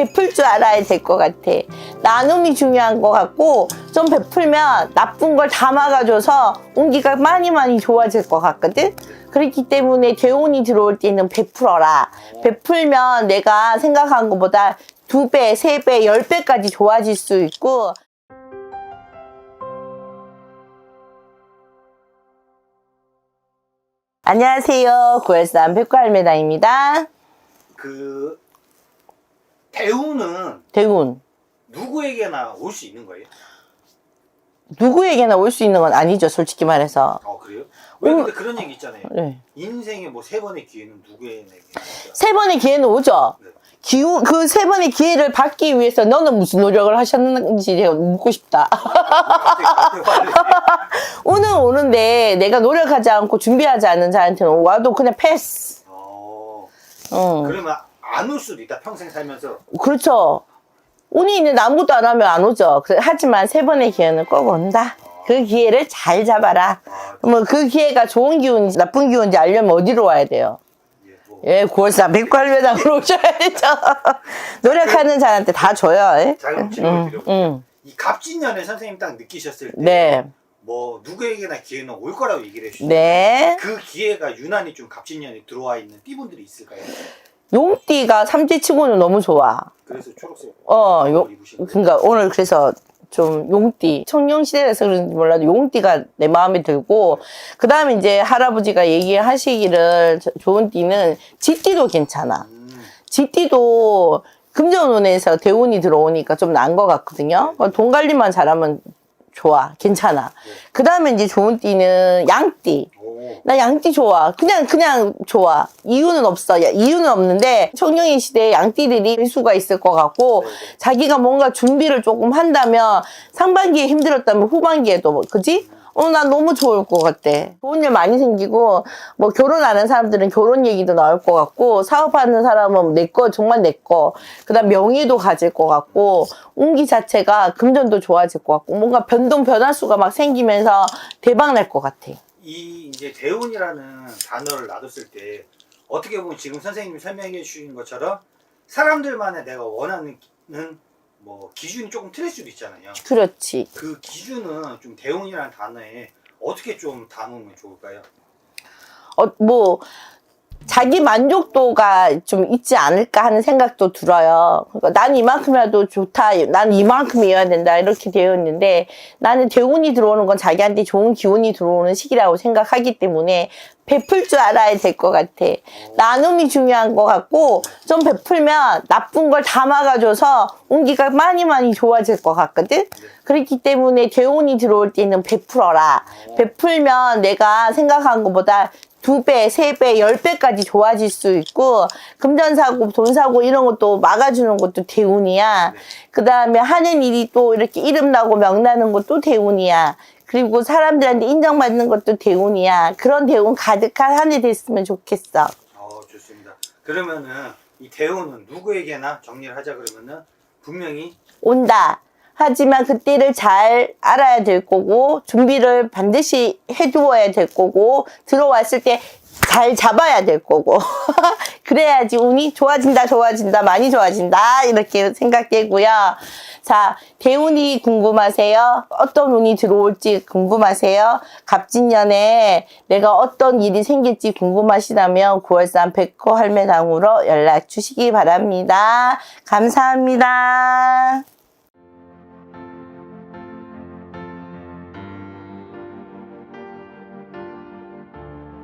베풀 줄 알아야 될 것 같아. 나눔이 중요한 것 같고 좀 베풀면 나쁜 걸다 막아줘서 운기가 많이 많이 좋아질 것 같거든. 그렇기 때문에 대운이 들어올 때는 베풀어라. 베풀면 내가 생각한 것보다 두 배, 세 배, 열 배까지 좋아질 수 있고 안녕하세요. 고열산 백과알메다입니다. 그 대우는 대운. 누구에게나 올 수 있는 거예요? 누구에게나 올 수 있는 건 아니죠, 솔직히 말해서. 어 그래요? 왜 음. 근데 그런 얘기 있잖아요. 네. 인생에 뭐 세 번의 기회는 누구에게. 세 번의 기회는 오죠. 네. 기후, 그세 번의 기회를 받기 위해서 너는 무슨 노력을 하셨는지 제가 묻고 싶다. 갑자기 갑자기 화를 오늘 오는데 내가 노력하지 않고 준비하지 않는 자한테는 와도 그냥 패스. 어 응. 그러면 안 올 수도 있다 평생 살면서. 그렇죠. 운이 있는데 아무것도 안 하면 안 오죠. 그- 하지만 세 번의 기회는 꼭 온다. 그 기회를 잘 잡아라. 아, 뭐 그 기회가 좋은 기운인지 나쁜 기운인지 알려면 어디로 와야 돼요? 예, 뭐 예, 9월사 백발배당으로 오셔야죠. 노력하는 자한테 다 줘요. 예? 자 그럼 질문 응, 드려볼게요. 응. 이 갑진년에 선생님 딱 느끼셨을 때, 네, 뭐 누구에게나 기회는 올 거라고 얘기를 해주시죠. 네. 그 기회가 유난히 좀 갑진년에 들어와 있는 띠분들이 있을까요? 용띠가 삼지치고는 너무 좋아. 그래서 초록색 어, 거예요? 그러니까 오늘 그래서 좀 용띠, 청룡시대라서 그런지 몰라도 용띠가 내 마음에 들고, 그 다음에 이제 할아버지가 얘기하시기를 저- 좋은 띠는 지띠도 괜찮아. 음, 지띠도 금전운에서 대운이 들어오니까 좀 나은 것 같거든요. 어, 돈 관리만 잘하면 좋아. 괜찮아. 그 다음에 이제 좋은 띠는 양띠. 오, 나 양띠 좋아. 그냥, 그냥 좋아. 이유는 없어. 야, 이유는 없는데, 청룡의 시대에 양띠들이 일 수가 있을 것 같고, 네네. 자기가 뭔가 준비를 조금 한다면, 상반기에 힘들었다면 후반기에도, 뭐, 그지? 어, 난 너무 좋을 것 같대. 좋은 일 많이 생기고, 뭐, 결혼하는 사람들은 결혼 얘기도 나올 것 같고, 사업하는 사람은 내 거, 정말 내 거. 그 다음 명의도 가질 것 같고, 운기 자체가 금전도 좋아질 것 같고, 뭔가 변동, 변화수가 막 생기면서 대박 날 것 같아. 이 이제 대운이라는 단어를 놔뒀을 때 어떻게 보면 지금 선생님이 설명해 주신 것처럼 사람들만의 내가 원하는 뭐 기준이 조금 틀릴 수도 있잖아요. 그렇지. 그 기준은 좀 대운이라는 단어에 어떻게 좀 담으면 좋을까요? 어, 뭐, 자기 만족도가 좀 있지 않을까 하는 생각도 들어요. 그러니까 난 이만큼이라도 좋다. 난 이만큼이어야 된다. 이렇게 되어 있는데 나는 대운이 들어오는 건 자기한테 좋은 기운이 들어오는 시기라고 생각하기 때문에 베풀 줄 알아야 될 것 같아. 나눔이 중요한 것 같고 좀 베풀면 나쁜 걸다 막아줘서 운기가 많이 많이 좋아질 것 같거든. 그렇기 때문에 대운이 들어올 때는 베풀어라. 베풀면 내가 생각한 것보다 두 배, 세 배, 열 배까지 좋아질 수 있고, 금전 사고, 돈 사고 이런 것도 막아주는 것도 대운이야. 그 다음에 하는 일이 또 이렇게 이름 나고 명 나는 것도 대운이야. 그리고 사람들한테 인정받는 것도 대운이야. 그런 대운 가득한 한 해 됐으면 좋겠어. 어 좋습니다. 그러면은 이 대운은 누구에게나 정리를 하자 그러면은 분명히 온다. 하지만 그때를 잘 알아야 될 거고, 준비를 반드시 해두어야 될 거고, 들어왔을 때 잘 잡아야 될 거고. 그래야지 운이 좋아진다, 좋아진다, 많이 좋아진다. 이렇게 생각되고요. 자, 대운이 궁금하세요? 어떤 운이 들어올지 궁금하세요? 갑진년에 내가 어떤 일이 생길지 궁금하시다면 9월산 백호 할매당으로 연락 주시기 바랍니다. 감사합니다.